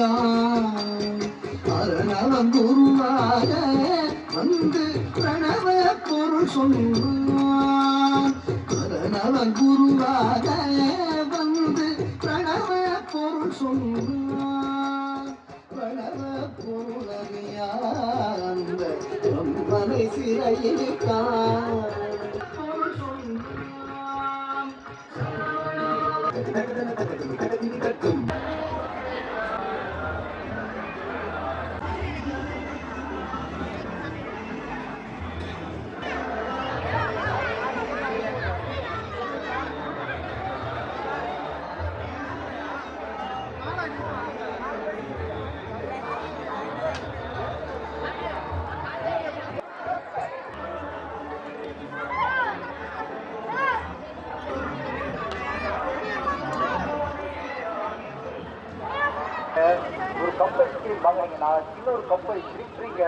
கம்பனை சிறையிருக்கான் குருவாக வந்து பிரணவ பொருள் சொன்னான் அரணவன் குருவாக வந்து பிரணவ பொருள் சொன்னான் பிரணவ பொருளறியான் கம்பனை சிறையிருக்கான் வாங்கினீங்கன்னா இன்னொரு கப்பல் திருப்பிங்க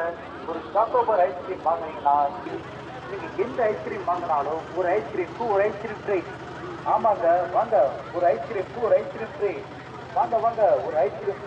ஒரு சாக்கோபர் ஐஸ்கிரீம் வாங்கினீங்கன்னா நீங்கள் எந்த ஐஸ்கிரீம் வாங்கினாலும் ஒரு ஐஸ்கிரீம்க்கு ஒரு ஐஸ்கிரீம் ட்ரீ ஆமாங்க வாங்க ஒரு ஐஸ்கிரீம்க்கு ஒரு ஐஸ்கிரீம் ட்ரீ வாங்க வாங்க ஒரு ஐஸ்கிரீம்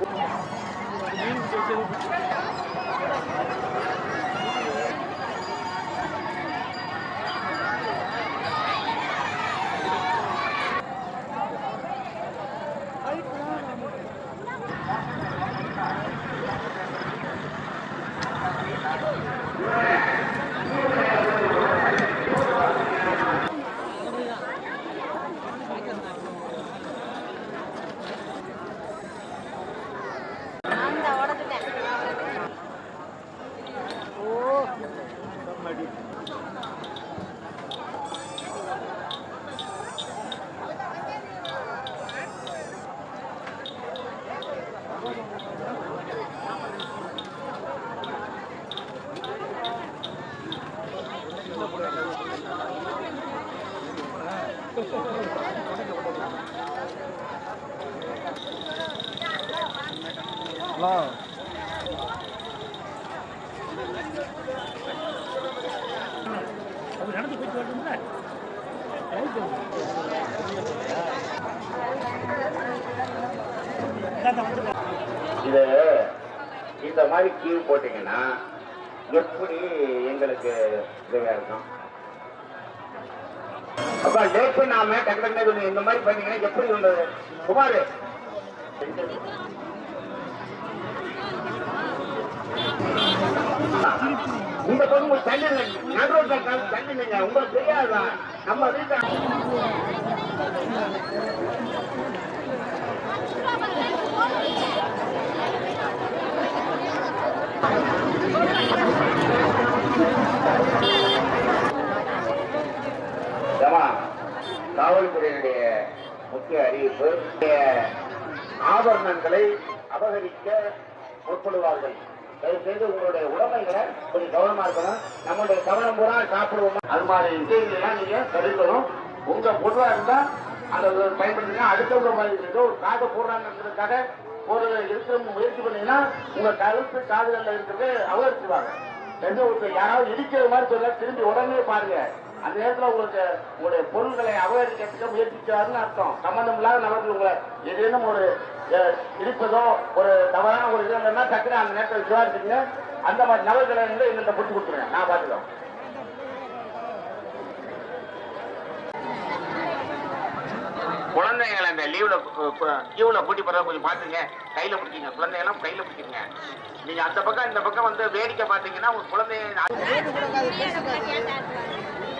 இது இந்த மாதிரி கியூ போட்டீங்கன்னா எப்படி எங்களுக்கு உதவியா இருக்கும். அப்ப லேட் நாம டக்கு டக்கு இந்த மாதிரி பண்ணீங்கன்னா எப்படி உள்ளது குமார். இந்த பக்கம் தண்ணி இல்லை நடு தண்ணி இல்லைங்க. உங்களுக்கு தெரியாதா? நம்ம வீட்டு ஜமா காவல்துறையினுடைய முக்கிய அறிவிப்பு ஆபரணங்களை அபகரிக்க முற்படுவார்கள். தயவுசெய்து உங்களுடைய உடமைகளை கொஞ்சம் கவனமா இருக்கணும். நம்மளுடைய கவனம் பூரா சாப்பிடுவோம்? அது மாதிரி விஷயங்கள்லாம் நீங்க தடுக்கணும். உங்க பொருளா இருந்தா அதை பயன்படுத்தினா அடுத்தவங்க மாதிரி ஒரு காதை போடுறாங்கிறதுக்காக ஒரு இருக்கிற முயற்சி பண்ணீங்கன்னா உங்க கருத்து காதுகள்ல இருக்கிறது அவகரிச்சுவாங்க எந்த ஒருத்தர் யாராவது இடிக்கிற மாதிரி சொல்ல திரும்பி உடனே பாருங்க. அந்த நேரத்துல உங்களுக்கு உங்களுடைய பொருள்களை அபகரிக்கிறதுக்கு முயற்சிக்கிறாருன்னு அர்த்தம். சம்பந்தம் இல்லாத நபர்கள் உங்களை ஏதேனும் ஒரு அஹ், இடிப்பதோ ஒரு தவறான ஒரு இது இல்லைன்னா டக்குனு அந்த நேரத்தில் விசுவாசிங்க அந்த மாதிரி நபர்களை வந்து எங்கள்கிட்ட பிடிச்சி கொடுத்துருங்க. நான் பார்த்துக்கிறோம் குழந்தைங்களை அந்த லீவ்ல கியூல கூட்டி போறத கொஞ்சம் பாத்துங்க கையில பிடிச்சிங்க குழந்தைகளும் கையில பிடிச்சிங்க நீங்க அந்த பக்கம் இந்த பக்கம் வந்து வேடிக்கை பாத்தீங்கன்னா உங்க குழந்தைய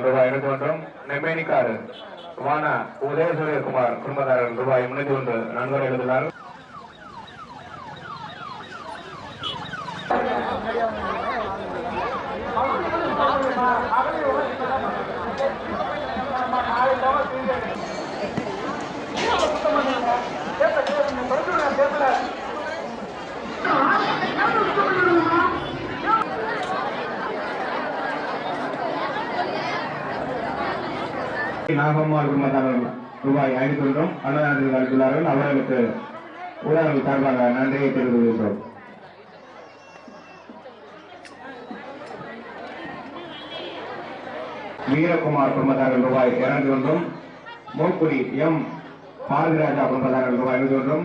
ரூபாய் இருபத்தி ஒன்றும் நெம்மேனிக்காரு வான உதயசூரியகுமார் குடும்பத்தாரர் ரூபாய் முன்னூத்தி ஒன்று நன்கொடை எழுதினார். நாகம்மாள் குடும்பத்தார்கள் ரூபாய் ஐநூத்தி ஒன்றும் அன்னதானத்தில் அளித்துள்ளார்கள் அவர்களுக்கு ஊடகங்கள் சார்பாக நன்றியை தெரிவித்துள்ளோம் வீரகுமார் குடும்பத்தார்கள் ரூபாய் இருநூத்தி ஒன்றும் மூக்குடி எம். பாரதிராஜா குடும்பத்தார்கள் ரூபாய் ஐநூத்தி ஒன்றும்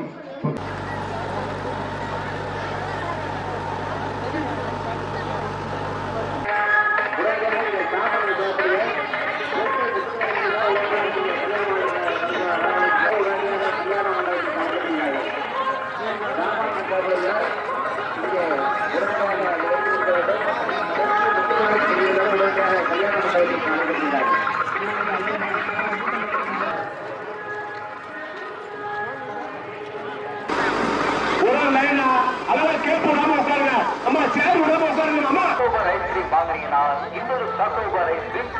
ஐஸ்கிரீம் இன்னொரு சாக்கோபார் ஐஸ்கிரீம்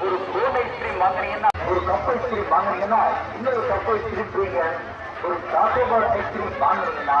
ஒரு கோன் ஸ்ட்ரீம் வாங்கினீங்கன்னா ஒரு கப்பல் ஸ்ட்ரீம் வாங்கினீங்கன்னா இன்னொரு கப்பல் ஸ்ட்ரீம் ஃப்ரீங்க ஒரு சாக்கோபார் ஐஸ்கிரீம் வாங்கினீங்கன்னா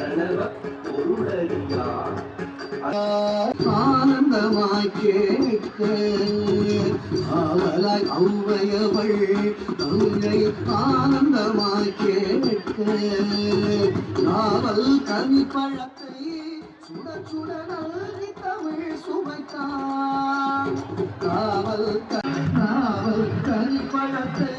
தளர பொருளறியா ஆனந்தமாய் கேட்க அவளாய் ஔவையவள் தங்கை ஆனந்தமாய் கேட்க நாவல் கவி பழத்தை சுட சுட நல்கி தமிழ் சுவைத்தான். காவல் காவல் கவி பழத்தை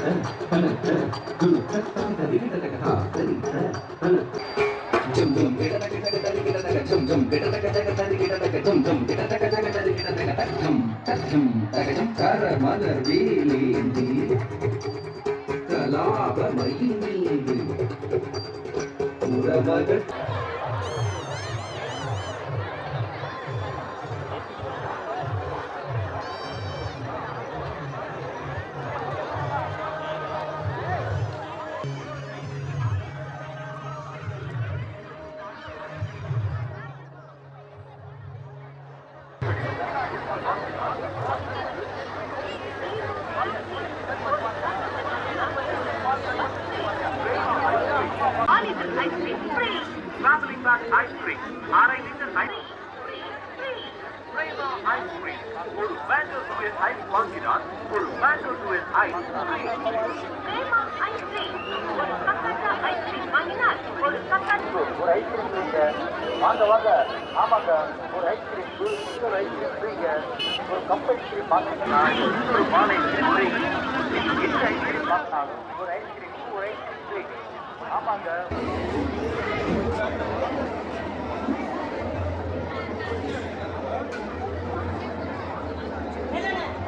சரி தன ஒரு மேங்கோ டூஎஸ் ஐஸ் வாங்கினால் ஒரு மேங்கோ டூஎஸ் ஐஸ் ஒரு ஐஸ்கிரீம் ஃப்ரீங்க வாங்க வாங்க ஆமாங்க ஒரு ஐஸ்கிரீம் இன்னொரு ஐஸ்கிரீம் ஃப்ரீங்க ஒரு கப் ஐஸ்கிரீம் வாங்கினீங்கன்னா இன்னொரு பால் ஐஸ்கிரீம் ஃப்ரீ நீங்கள் எந்த ஐஸ்கிரீம் வாங்கினாலும் ஒரு ஐஸ்கிரீம் ஒரு ஐஸ்கிரீம் ஃப்ரீ ஆமாங்க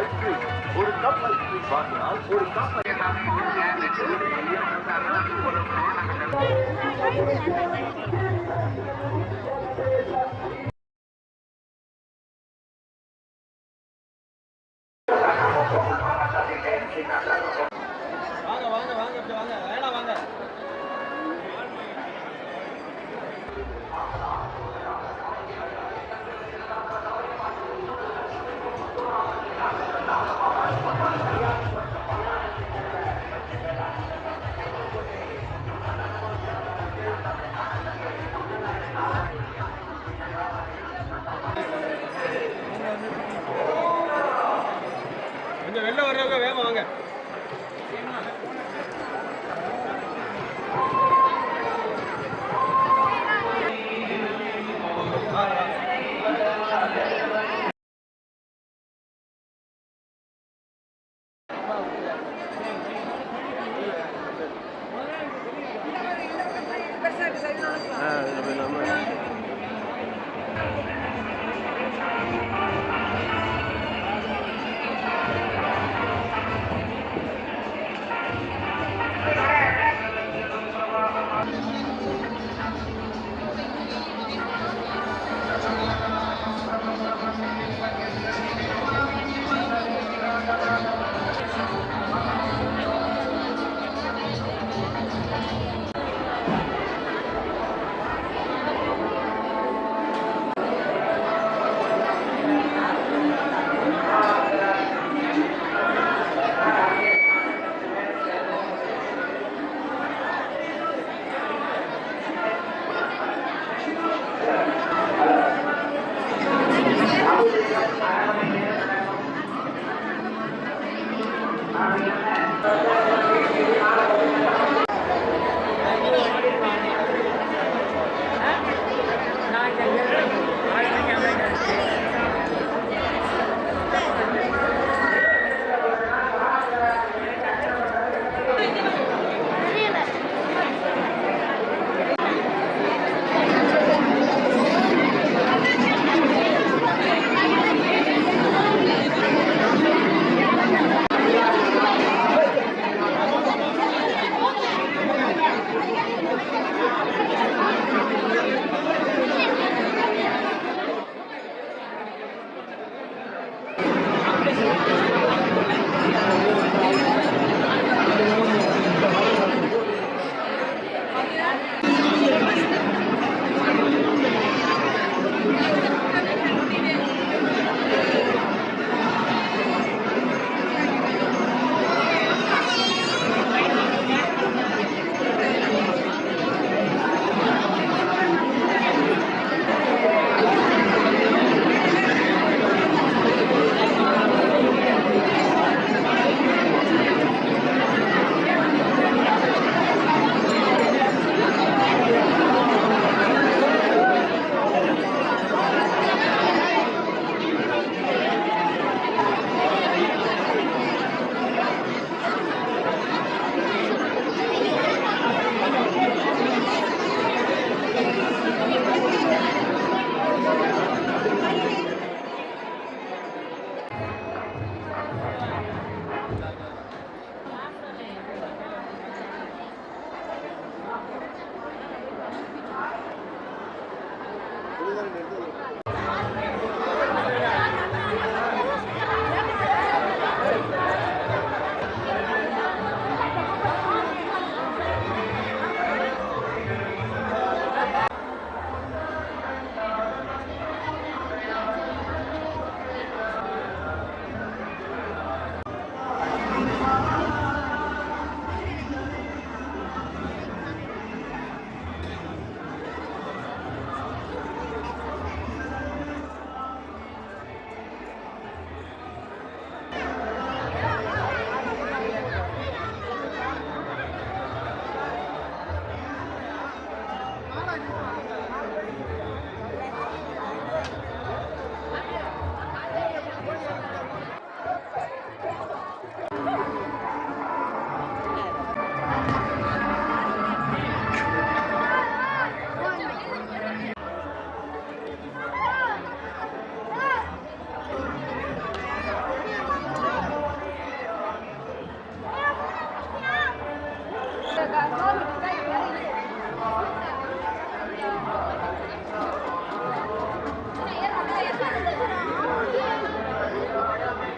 ஐஸ்கிரீம் ஒரு கப் ஐஸ்கிரீம் வாங்கினால் ஒரு கப் ஐஸ்கிரீம்